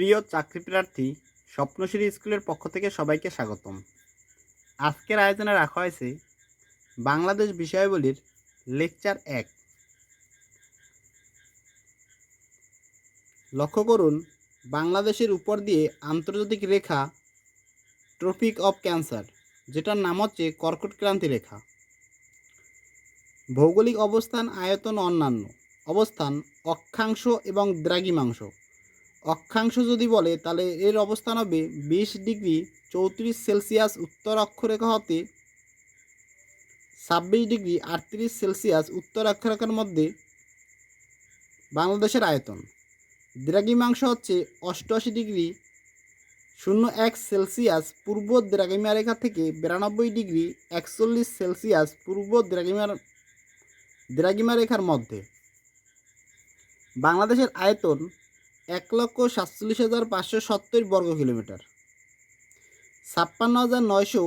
প্রিয় চাকরি প্রার্থী স্বপ্নশ্রী স্কুলের পক্ষ থেকে সবাইকে স্বাগতম। আজকের আয়োজনে রাখা হয়েছে বাংলাদেশ বিষয়াবলীর লেকচার এক। লক্ষ্য করুন, বাংলাদেশের উপর দিয়ে আন্তর্জাতিক রেখা ট্রপিক অফ ক্যান্সার যেটার নাম হচ্ছে কর্কট ক্রান্তি রেখা। ভৌগোলিক অবস্থান, আয়তন অন্যান্য, অবস্থান, অক্ষাংশ এবং দ্রাঘিমাংশ। অক্ষাংশ যদি বলে, তাহলে এর অবস্থান হবে বিশ ডিগ্রি চৌত্রিশ সেলসিয়াস উত্তর অক্ষরেখা হতে ছাব্বিশ ডিগ্রি আটত্রিশ সেলসিয়াস উত্তর অক্ষরেখার মধ্যে বাংলাদেশের আয়তন। দ্রাঘিমাংশ হচ্ছে অষ্টআশি ডিগ্রি শূন্য এক সেলসিয়াস পূর্ব দ্রাঘিমা রেখা থেকে বিরানব্বই ডিগ্রি একচল্লিশ সেলসিয়াস পূর্ব দ্রাঘিমার দ্রাঘিমা রেখার মধ্যে। বাংলাদেশের আয়তন এক লক্ষ সাতচল্লিশ হাজার পাঁচশো সত্তর বর্গ কিলোমিটার। ছাপ্পান্ন হাজার নয়শো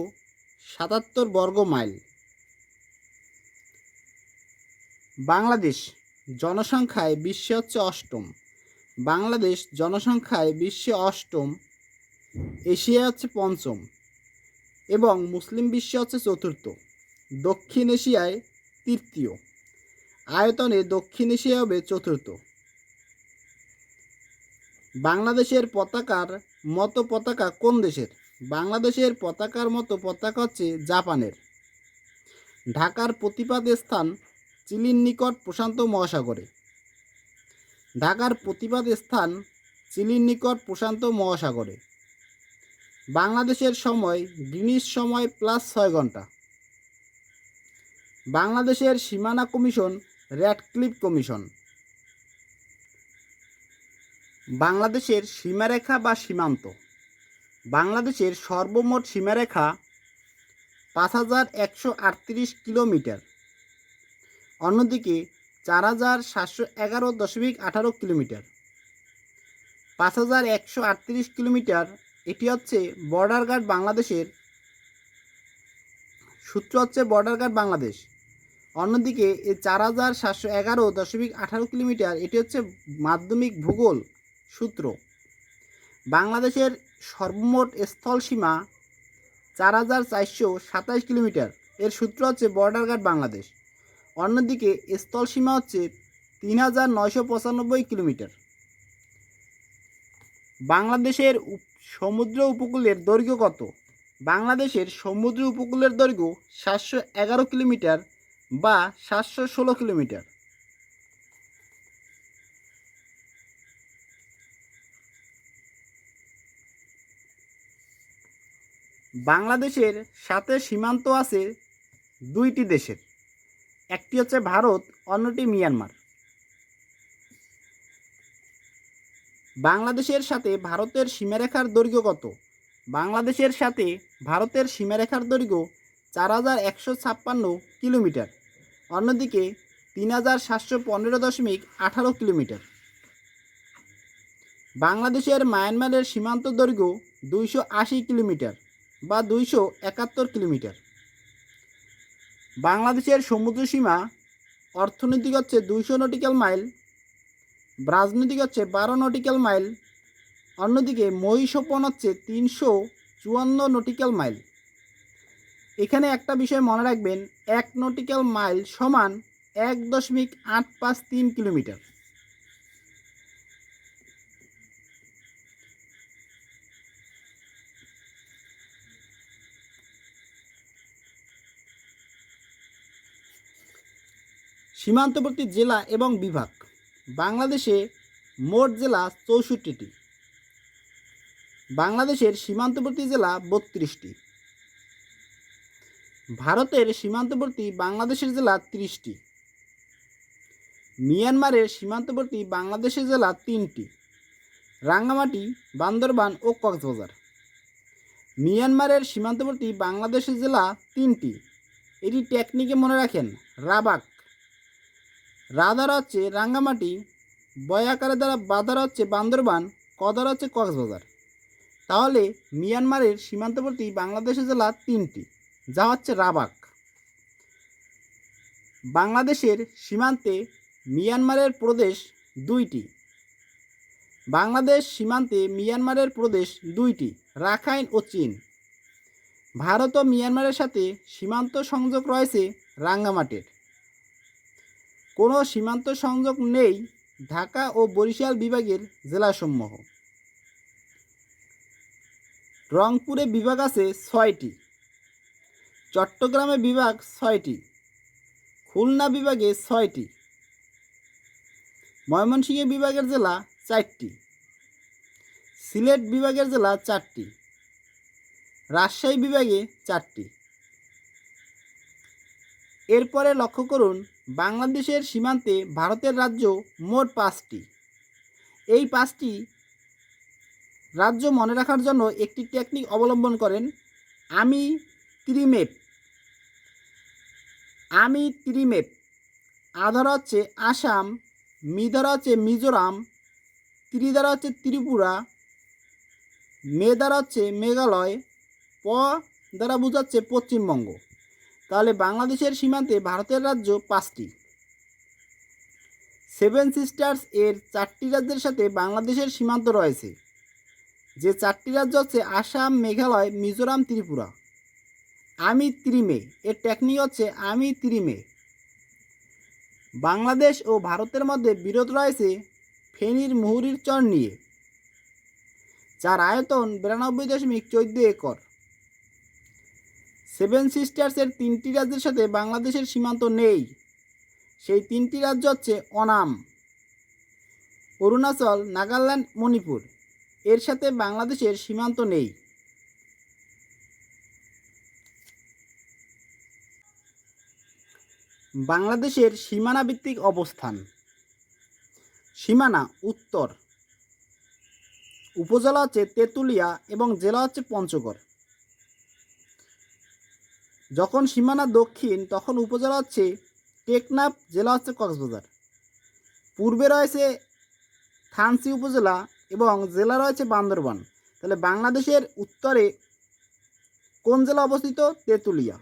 সাতাত্তর বর্গ মাইল। বাংলাদেশ জনসংখ্যায় বিশ্বে হচ্ছে অষ্টম। বাংলাদেশ জনসংখ্যায় বিশ্বে অষ্টম এশিয়া হচ্ছে পঞ্চম এবং মুসলিম বিশ্বে হচ্ছে চতুর্থ। দক্ষিণ এশিয়ায় তৃতীয়। আয়তনে দক্ষিণ এশিয়া হবে চতুর্থ। বাংলাদেশের পতাকার মতো পতাকা কোন দেশের? বাংলাদেশের পতাকার মতো পতাকা হচ্ছে জাপানের। ঢাকার প্রতিপাদ স্থান চিলির নিকট প্রশান্ত মহাসাগরে। ঢাকার প্রতিপাদ স্থান চিলির নিকট প্রশান্ত মহাসাগরে। বাংলাদেশের সময় গ্রিনিশ সময় প্লাস ছয় ঘণ্টা। বাংলাদেশের সীমানা কমিশন র্যাডক্লিফ কমিশন। বাংলাদেশের সীমারেখা বা সীমান্ত। বাংলাদেশের সর্বমোট সীমারেখা পাঁচ হাজার একশো আটত্রিশ কিলোমিটার। অন্যদিকে চার হাজার সাতশো এগারো দশমিক আঠারো কিলোমিটার। পাঁচ হাজার একশো আটত্রিশ কিলোমিটার এটি হচ্ছে বর্ডার গার্ড বাংলাদেশের সূত্র হচ্ছে বর্ডার গার্ড বাংলাদেশ। অন্যদিকে এই চার হাজার সাতশো এগারো দশমিক আঠারো কিলোমিটার এটি হচ্ছে মাধ্যমিক ভূগোল সূত্র। বাংলাদেশের সর্বমোট স্থল সীমা চার হাজার চারশো সাতাশ কিলোমিটার। এর সূত্র হচ্ছে বর্ডার গার্ড বাংলাদেশ। অন্যদিকে স্থল সীমা হচ্ছে তিন হাজার নয়শো পঁচানব্বই কিলোমিটার। বাংলাদেশের সমুদ্র উপকূলের দৈর্ঘ্য কত? বাংলাদেশের সমুদ্র উপকূলের দৈর্ঘ্য সাতশো এগারো কিলোমিটার বা সাতশো ষোলো কিলোমিটার। বাংলাদেশের সাথে সীমান্ত আছে দুইটি দেশের। একটি হচ্ছে ভারত, অন্যটি মিয়ানমার। বাংলাদেশের সাথে ভারতের সীমারেখার দৈর্ঘ্য কত? বাংলাদেশের সাথে ভারতের সীমারেখার দৈর্ঘ্য চার হাজার একশো ছাপ্পান্ন কিলোমিটার। অন্যদিকে তিন হাজার সাতশো পনেরো দশমিক আঠারো কিলোমিটার। বাংলাদেশের মায়ানমারের সীমান্ত দৈর্ঘ্য দুইশো আশি কিলোমিটার। বা দুইশো একাত্তর কিলোমিটার। বাংলাদেশের সমুদ্র সীমা অর্থনৈতিক হচ্ছে দুইশো নটিক্যাল মাইল, রাজনৈতিক হচ্ছে বারো নটিক্যাল মাইল, অন্যদিকে মহিষোপন হচ্ছে তিনশো চুয়ান্ন নটিক্যাল মাইল। এখানে একটা বিষয় মনে রাখবেন, এক নটিক্যাল মাইল সমান এক দশমিক আট পাঁচ তিন কিলোমিটার। সীমান্তবর্তী জেলা এবং বিভাগ। বাংলাদেশে মোট জেলা চৌষট্টিটি। বাংলাদেশের সীমান্তবর্তী জেলা বত্রিশটি। ভারতের সীমান্তবর্তী বাংলাদেশের জেলা ত্রিশটি। মিয়ানমারের সীমান্তবর্তী বাংলাদেশের জেলা তিনটি। রাঙ্গামাটি, বান্দরবান ও কক্সবাজার। মিয়ানমারের সীমান্তবর্তী বাংলাদেশের জেলা তিনটি। এটি টেকনিকে মনে রাখেন, রাবাক। রাদার হচ্ছে রাঙ্গামাটি, বয়াকারের দ্বারা বাদার হচ্ছে বান্দরবান, কদার হচ্ছে কক্সবাজার। তাহলে মিয়ানমারের সীমান্তবর্তী বাংলাদেশের জেলা তিনটি, যা হচ্ছে রাবাক। বাংলাদেশের সীমান্তে মিয়ানমারের প্রদেশ দুইটি। বাংলাদেশ সীমান্তে মিয়ানমারের প্রদেশ দুইটি, রাখাইন ও চীন। ভারত ও মিয়ানমারের সাথে সীমান্ত সংযোগ রয়েছে রাঙ্গামাটির। কোনো সীমান্ত সংযোগ নেই ঢাকা ও বরিশাল বিভাগের জেলাসমূহ। রংপুরে বিভাগ আছে ছয়টি, চট্টগ্রামে বিভাগ ছয়টি, খুলনা বিভাগে ছয়টি, ময়মনসিংহ বিভাগের জেলা চারটি, সিলেট বিভাগের জেলা চারটি, রাজশাহী বিভাগে চারটি। এরপরে লক্ষ্য করুন বাংলাদেশের সীমান্তে ভারতের রাজ্য মোট পাঁচটি। এই পাঁচটি রাজ্য মনে রাখার জন্য একটি টেকনিক অবলম্বন করেন আমি ত্রিমেপ আমি ত্রিমেপ আধার হচ্ছে আসাম, মিধারা হচ্ছে মিজোরাম, ত্রিধারা হচ্ছে ত্রিপুরা মে দ্বারা হচ্ছে মেঘালয়, প দ্বারা বোঝাচ্ছে পশ্চিমবঙ্গ। তাহলে বাংলাদেশের সীমান্তে ভারতের রাজ্য পাঁচটি। সেভেন সিস্টার্স এর চারটি রাজ্যের সাথে বাংলাদেশের সীমান্ত রয়েছে। যে চারটি রাজ্য হচ্ছে আসাম, মেঘালয়, মিজোরাম, ত্রিপুরা। আমি ত্রিমে, এর টেকনিক হচ্ছে আমি ত্রিমে। বাংলাদেশ ও ভারতের মধ্যে বিরোধ রয়েছে ফেনীর মুহুরির চর নিয়ে, যার আয়তন বিরানব্বই দশমিক চোদ্দ একর। সেভেন সিস্টার্সের তিনটি রাজ্যের সাথে বাংলাদেশের সীমান্ত নেই। সেই তিনটি রাজ্য হচ্ছে অনাম, অরুণাচল, নাগাল্যান্ড, মণিপুর। এর সাথে বাংলাদেশের সীমান্ত নেই। বাংলাদেশের সীমানা ভিত্তিক অবস্থান। সীমানা উত্তর। উপজেলা হচ্ছে তেঁতুলিয়া এবং জেলা হচ্ছে পঞ্চগড়। যখন সীমানা দক্ষিণ, তখন উপজেলা হচ্ছে টেকনাফ, জেলা হচ্ছে কক্সবাজার। পূর্বে রয়েছে থানসি উপজেলা এবং জেলা রয়েছে বান্দরবান। তাহলে বাংলাদেশের উত্তরে কোন জেলা অবস্থিত? তেঁতুলিয়া।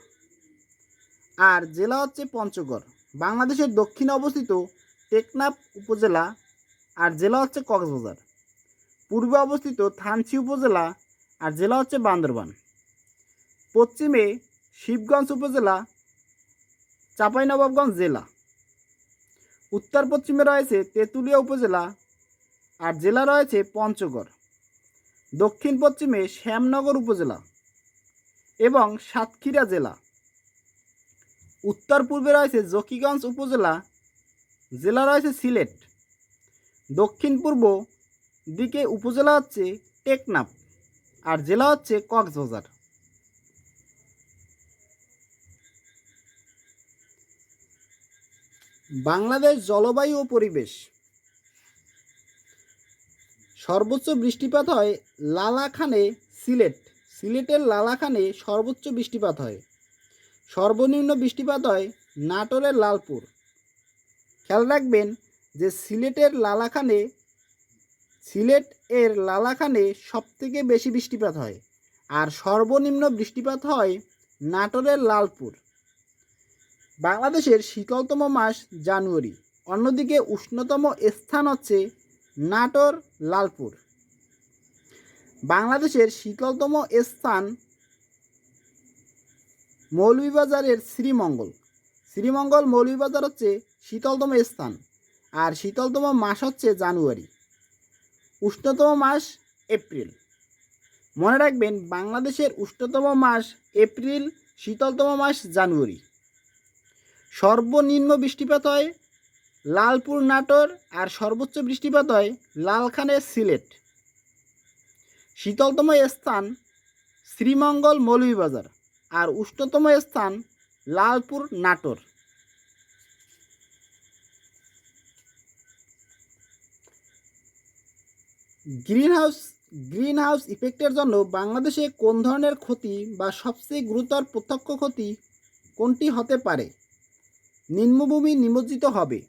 আর জেলা হচ্ছে পঞ্চগড়। বাংলাদেশের দক্ষিণে অবস্থিত টেকনাফ উপজেলা আর জেলা হচ্ছে কক্সবাজার। পূর্বে অবস্থিত থানসি উপজেলা আর জেলা হচ্ছে বান্দরবান। পশ্চিমে শিবগঞ্জ উপজেলা, চাঁপাইনবাবগঞ্জ জেলা। উত্তর পশ্চিমে রয়েছে তেঁতুলিয়া উপজেলা আর জেলা রয়েছে পঞ্চগড়। দক্ষিণ পশ্চিমে শ্যামনগর উপজেলা এবং সাতক্ষীরা জেলা। উত্তর পূর্বে রয়েছে জকিগঞ্জ উপজেলা, জেলা রয়েছে সিলেট। দক্ষিণ পূর্ব দিকে উপজেলা হচ্ছে টেকনাফ আর জেলা হচ্ছে কক্সবাজার। বাংলাদেশ জলবায়ু ও পরিবেশ। সর্বোচ্চ বৃষ্টিপাত হয় লালাখানে সিলেট। সিলেটের লালাখানে সর্বোচ্চ বৃষ্টিপাত হয়। সর্বনিম্ন বৃষ্টিপাত হয় নাটোরের লালপুর। খেয়াল রাখবেন যে সিলেটের লালাখানে, সিলেট এর লালাখানে সবথেকে বেশি বৃষ্টিপাত হয়। আর সর্বনিম্ন বৃষ্টিপাত হয় নাটোরের লালপুর। বাংলাদেশের শীতলতম মাস জানুয়ারি। অন্যদিকে উষ্ণতম স্থান হচ্ছে নাটোর, লালপুর। বাংলাদেশের শীতলতম স্থান মৌলভীবাজারের শ্রীমঙ্গল। শ্রীমঙ্গল মৌলভীবাজার হচ্ছে শীতলতম স্থান আর শীতলতম মাস হচ্ছে জানুয়ারি। উষ্ণতম মাস এপ্রিল। মনে রাখবেন, বাংলাদেশের উষ্ণতম মাস এপ্রিল, শীতলতম মাস জানুয়ারি। সর্বনিম্ন বৃষ্টিপাত হয় লালপুর নাটোর আর সর্বোচ্চ বৃষ্টিপাত হয় লালখানের সিলেট। শীতলতম স্থান শ্রীমঙ্গল মৌলভীবাজার আর উষ্ণতম স্থান Lalpur Natore. Green house green house ইফেক্টের জন্য বাংলাদেশে কোন ধরনের ক্ষতি বা সবচেয়ে গুরুতর প্রত্যক্ষ ক্ষতি কোনটি হতে পারে? নিম্নভূমি নিমজ্জিত হবে।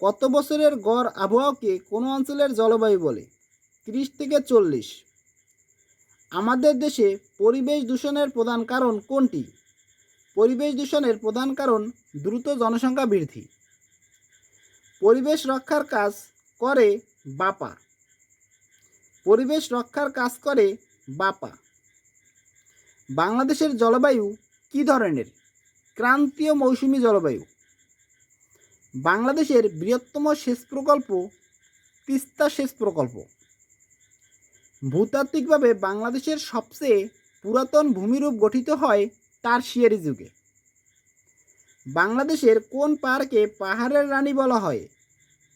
কত বছরের গড় আবহাওয়াকে কোনো অঞ্চলের জলবায়ু বলে? তিরিশ থেকে চল্লিশ। আমাদের দেশে পরিবেশ দূষণের প্রধান কারণ কোনটি? পরিবেশ দূষণের প্রধান কারণ দ্রুত জনসংখ্যা বৃদ্ধি। পরিবেশ রক্ষার কাজ করে বাপা। পরিবেশ রক্ষার কাজ করে বাপা। বাংলাদেশের জলবায়ু কী ধরনের? ক্রান্তীয় মৌসুমী জলবায়ু। বাংলাদেশের বৃহত্তম সেচ প্রকল্প তিস্তা সেচ প্রকল্প। ভূতাত্ত্বিকভাবে বাংলাদেশের সবচেয়ে পুরাতন ভূমিরূপ গঠিত হয় টারশিয়ারি যুগে। বাংলাদেশের কোন পার্কে পাহাড়ের রানী বলা হয়?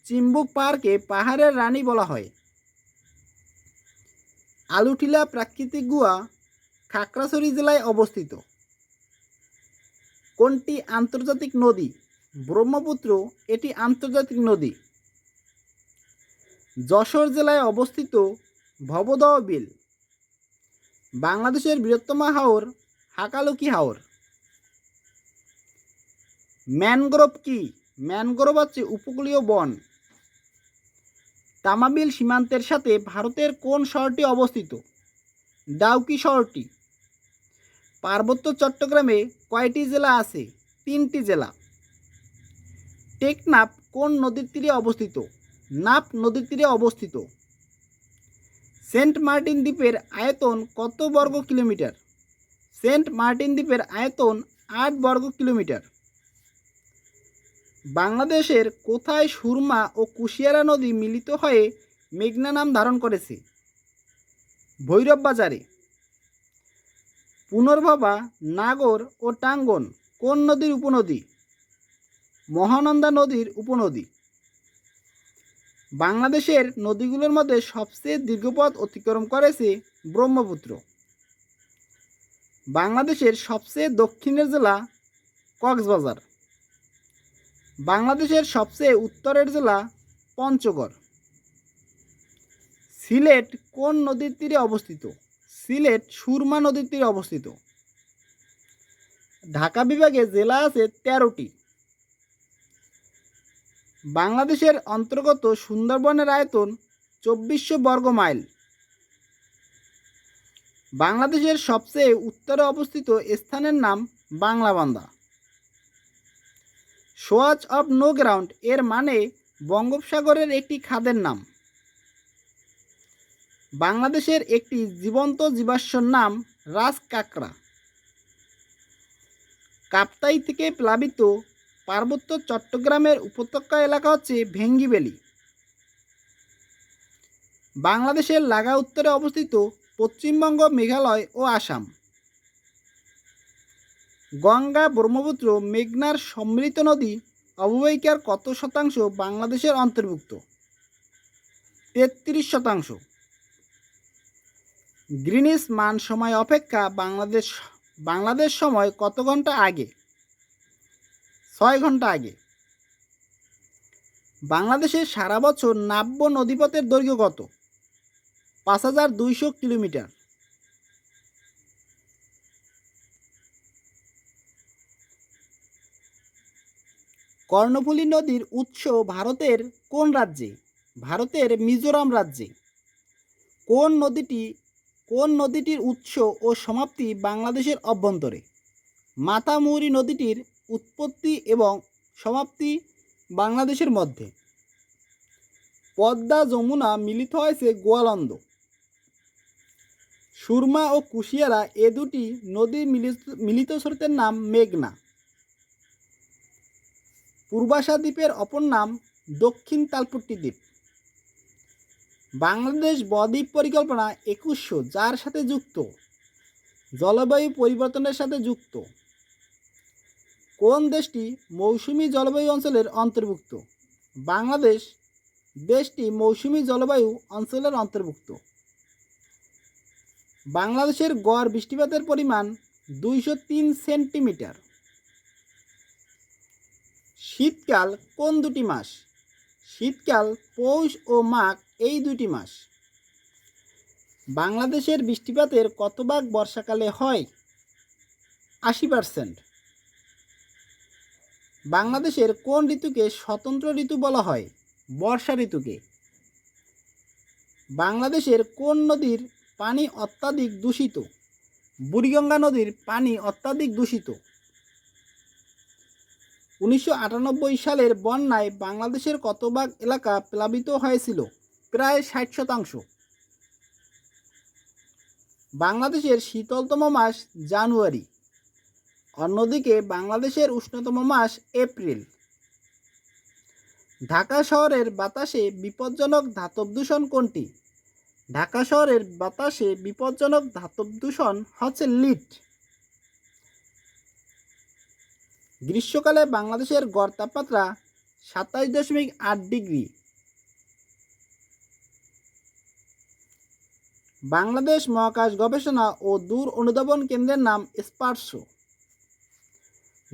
চিম্বুক পার্কে পাহাড়ের রানী বলা হয়। আলুটিলা প্রাকৃতিক গুহা খাগড়াছড়ি জেলায় অবস্থিত। কোনটি আন্তর্জাতিক নদী? ব্রহ্মপুত্র, এটি আন্তর্জাতিক নদী। যশোর জেলায় অবস্থিত ভবদহ বিল। বাংলাদেশের বৃহত্তম হাওর হাকালুকি হাওর। ম্যানগ্রোভ কি? ম্যানগ্রোভ হচ্ছে উপকূলীয় বন। তামাবিল সীমান্তের সাথে ভারতের কোন শহরটি অবস্থিত? ডাউকি শহরটি। পার্বত্য চট্টগ্রামে কয়টি জেলা আছে? তিনটি জেলা। টেকনাপ কোন নদীর তীরে অবস্থিত? নাপ নদীর তীরে অবস্থিত। সেন্ট মার্টিন দ্বীপের আয়তন কত বর্গ কিলোমিটার? সেন্ট মার্টিন দ্বীপের আয়তন আট বর্গ কিলোমিটার। বাংলাদেশের কোথায় সুরমা ও কুশিয়ারা নদী মিলিত হয়ে মেঘনা নাম ধারণ করেছে? ভৈরব বাজারে। পুনর্ভবা নাগর ও টাঙ্গন কোন নদীর উপনদী? মহানন্দা নদীর উপনদী। বাংলাদেশের নদীগুলোর মধ্যে সবচেয়ে দীর্ঘপথ অতিক্রম করেছে ব্রহ্মপুত্র। বাংলাদেশের সবচেয়ে দক্ষিণের জেলা কক্সবাজার। বাংলাদেশের সবচেয়ে উত্তরের জেলা পঞ্চগড়। সিলেট কোন নদীর তীরে অবস্থিত? সিলেট সুরমা নদীর তীরে অবস্থিত। ঢাকা বিভাগে জেলা আছে তেরোটি। বাংলাদেশের অন্তর্গত সুন্দরবনের আয়তন চব্বিশশো বর্গ মাইল। বাংলাদেশের সবচেয়ে উত্তরে অবস্থিত স্থানের নাম Banglabandha. Swatch of no ground এর মানে বঙ্গোপসাগরের একটি খাদের নাম। বাংলাদেশের একটি জীবন্ত জীবাশ্মর নাম রাজ কাকড়া। কাপ্তাই থেকে প্লাবিত পার্বত্য চট্টগ্রামের উপত্যকা এলাকা হচ্ছে ভেঙ্গিবেলি বাংলাদেশের লাগা উত্তরে অবস্থিত পশ্চিমবঙ্গ, মেঘালয় ও আসাম। গঙ্গা ব্রহ্মপুত্র, মেঘনার সম্মিলিত নদী অববাহিকার কত শতাংশ বাংলাদেশের অন্তর্ভুক্ত? তেত্রিশ শতাংশ। গ্রিনিস মান সময় অপেক্ষা বাংলাদেশ বাংলাদেশ সময় কত ঘণ্টা আগে? ছয় ঘণ্টা আগে। বাংলাদেশের সারা বছর নাব্য নদীপথের দৈর্ঘ্য কত? পাঁচ হাজার দুইশো কিলোমিটার। কর্ণফুলী নদীর উৎস ভারতের কোন রাজ্যে? ভারতের মিজোরাম রাজ্যে। কোন নদীটি কোন নদীটির উৎস ও সমাপ্তি বাংলাদেশের অভ্যন্তরে? মাতামুহুরী নদীটির উৎপত্তি এবং সমাপ্তি বাংলাদেশের মধ্যে। পদ্মা যমুনা মিলিত হয়েছে গোয়ালন্দ। সুরমা ও কুশিয়ারা এ দুটি নদীর মিলিত মিলিত স্রোতের নাম মেঘনা। পূর্বাশা দ্বীপের অপর নাম দক্ষিণ তালপট্টি দ্বীপ। বাংলাদেশ বদ্বীপ পরিকল্পনা একুশশো, যার সাথে যুক্ত। জলবায়ু পরিবর্তনের সাথে যুক্ত। কোন দেশটি মৌসুমী জলবায়ু অঞ্চলের অন্তর্ভুক্ত? বাংলাদেশ দেশটি মৌসুমী জলবায়ু অঞ্চলের অন্তর্ভুক্ত। বাংলাদেশের গড় বৃষ্টিপাতের পরিমাণ দুইশো তিন সেন্টিমিটার। শীতকাল কোন দুটি মাস? শীতকাল পৌষ ও মাঘ এই দুটি মাস। বাংলাদেশের বৃষ্টিপাতের কত ভাগ বর্ষাকালে হয়? আশি পারসেন্ট। বাংলাদেশের কোন ঋতুকে স্বতন্ত্র ঋতু বলা হয়? বর্ষা ঋতুকে। বাংলাদেশের কোন নদীর পানি অত্যাধিক দূষিত? বুড়িগঙ্গা নদীর পানি অত্যাধিক দূষিত। উনিশশো আটানব্বই সালের বন্যায় বাংলাদেশের কত ভাগ এলাকা প্লাবিত হয়েছিল? প্রায় ষাট শতাংশ। বাংলাদেশের শীতলতম মাস জানুয়ারি। অন্যদিকে বাংলাদেশের উষ্ণতম মাস এপ্রিল। ঢাকা শহরের বাতাসে বিপজ্জনক ধাতব দূষণ কোনটি? ঢাকা শহরের বাতাসে বিপজ্জনক ধাতব দূষণ হচ্ছে লিড গ্রীষ্মকালে বাংলাদেশের গড় তাপমাত্রা সাতাশ দশমিক আট ডিগ্রি। বাংলাদেশ মহাকাশ গবেষণা ও দূর অনুধাবন কেন্দ্রের নাম স্পার্শো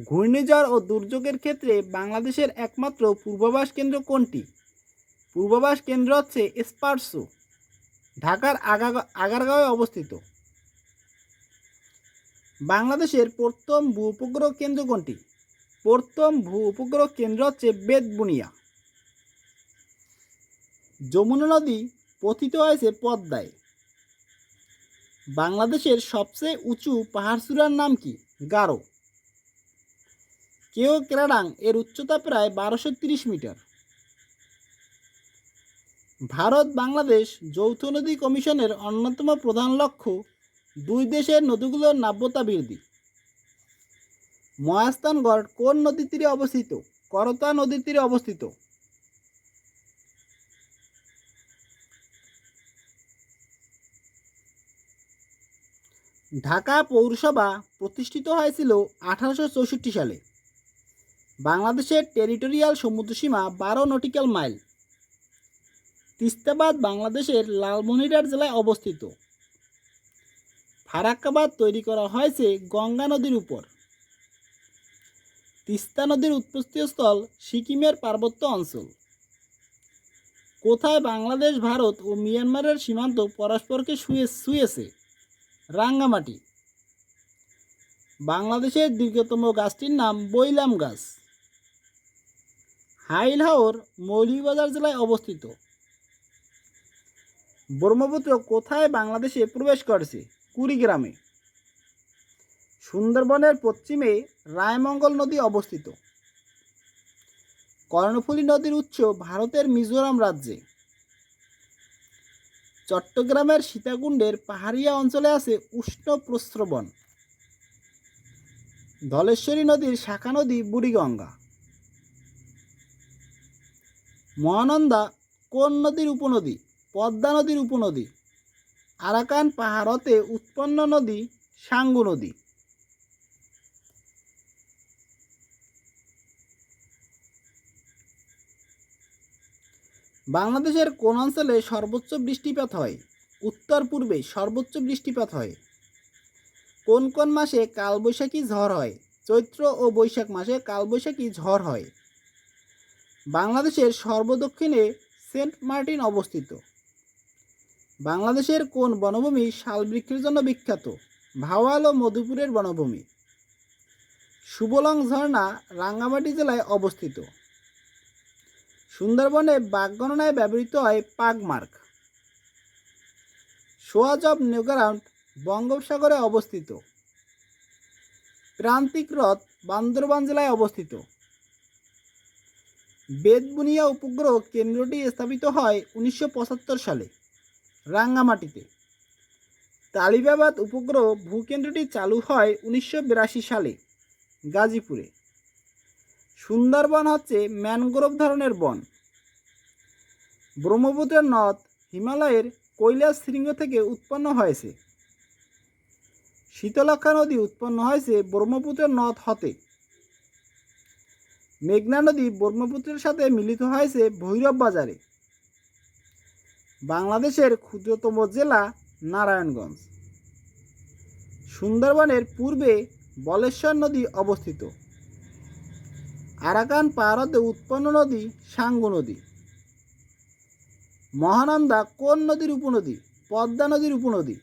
ঘূর্ণিঝড় ও দুর্যোগের ক্ষেত্রে বাংলাদেশের একমাত্র পূর্বাভাস কেন্দ্র কোনটি? পূর্বাভাস কেন্দ্র হচ্ছে স্পার্শো ঢাকার আগা আগারগাঁওয়ে অবস্থিত। বাংলাদেশের প্রথম ভূ উপগ্রহ কেন্দ্র কোনটি? প্রথম ভূ উপগ্রহ কেন্দ্র হচ্ছে বেদবুনিয়া যমুনা নদী পতিত হয়েছে পদ্মায়। বাংলাদেশের সবচেয়ে উঁচু পাহাড়চূড়ার নাম কি? গারো। কেও ক্রাডাং এর উচ্চতা প্রায় বারোশো তিরিশ মিটার। ভারত বাংলাদেশ যৌথ নদী কমিশনের অন্যতম প্রধান লক্ষ্য দুই দেশের নদীগুলোর নাব্যতা বৃদ্ধি মহাস্থানগড় কোন নদীর তীরে অবস্থিত? করতা নদীর তীরে অবস্থিত। ঢাকা পৌরসভা প্রতিষ্ঠিত হয়েছিল আঠারোশো চৌষট্টি সালে। বাংলাদেশের টেরিটোরিয়াল সমুদ্রসীমা বারো নটিক্যাল মাইল। তিস্তাবাদ বাংলাদেশের লালমনিরহাট জেলায় অবস্থিত। ফারাক্কাবাদ তৈরি করা হয়েছে গঙ্গা নদীর উপর। তিস্তা নদীর উৎপত্তিস্থল সিকিমের পার্বত্য অঞ্চল। কোথায় বাংলাদেশ, ভারত ও মিয়ানমারের সীমান্ত পরস্পরকে শুয়ে, শুয়েছে? রাঙ্গামাটি। বাংলাদেশের দীর্ঘতম গাছটির নাম বৈলাম গাছ। হাইলহাওর মৌলভীবাজার জেলায় অবস্থিত। ব্রহ্মপুত্র কোথায় বাংলাদেশে প্রবেশ করেছে? কুড়িগ্রামে। সুন্দরবনের পশ্চিমে রায়মঙ্গল নদী অবস্থিত। কর্ণফুলী নদীর উৎস ভারতের মিজোরাম রাজ্যে। চট্টগ্রামের সীতাকুণ্ডের পাহাড়িয়া অঞ্চলে আছে উষ্ণ প্রস্রবণ। ধলেশ্বরী নদীর শাখা নদী বুড়িগঙ্গা। মহানন্দা কোন নদীর উপনদী? পদ্মা নদীর উপনদী। আরাকান পাহাড়তে উৎপন্ন নদী সাঙ্গু নদী। বাংলাদেশের কোন অঞ্চলে সর্বোচ্চ বৃষ্টিপাত হয়? উত্তর পূর্বে সর্বোচ্চ বৃষ্টিপাত হয়। কোন কোন মাসে কালবৈশাখী ঝড় হয়? চৈত্র ও বৈশাখ মাসে কালবৈশাখী ঝড় হয়। বাংলাদেশের সর্বদক্ষিণে সেন্ট মার্টিন অবস্থিত। বাংলাদেশের কোন বনভূমি শাল বৃক্ষের জন্য বিখ্যাত? ভাওয়াল ও মধুপুরের বনভূমি। সুবলং ঝর্ণা রাঙ্গামাটি জেলায় অবস্থিত। সুন্দরবনে বাঘ গণনায় ব্যবহৃত হয় পাগমার্ক সোয়াজ অব নিউগ্রাউন্ড বঙ্গোপসাগরে অবস্থিত। প্রান্তিক হ্রদ বান্দরবান জেলায় অবস্থিত। বেদবুনিয়া উপগ্রহ কেন্দ্রটি স্থাপিত হয় উনিশশো পঁচাত্তর সালে, রাঙ্গামাটিতে। তালিবাবাদ উপগ্রহ ভূকেন্দ্রটি চালু হয় উনিশশো বিরাশি সালে, গাজীপুরে। সুন্দরবন হচ্ছে ম্যানগ্রোভ ধরনের বন। ব্রহ্মপুত্রের নদ হিমালয়ের কৈলাস শৃঙ্গ থেকে উৎপন্ন হয়েছে। শীতলক্ষা নদী উৎপন্ন হয়েছে ব্রহ্মপুত্রের নদ হতে। মেঘনা নদী ব্রহ্মপুত্রের সাথে মিলিত হয়েছে ভৈরব বাজারে। বাংলাদেশের ক্ষুদ্রতম জেলা নারায়ণগঞ্জ। সুন্দরবনের পূর্বে বলেশ্বর নদী অবস্থিত। আরাকান পাহাড়তে উৎপন্ন নদী সাঙ্গু নদী। মহানন্দা কোন নদীর উপনদী? পদ্মা নদীর উপনদী।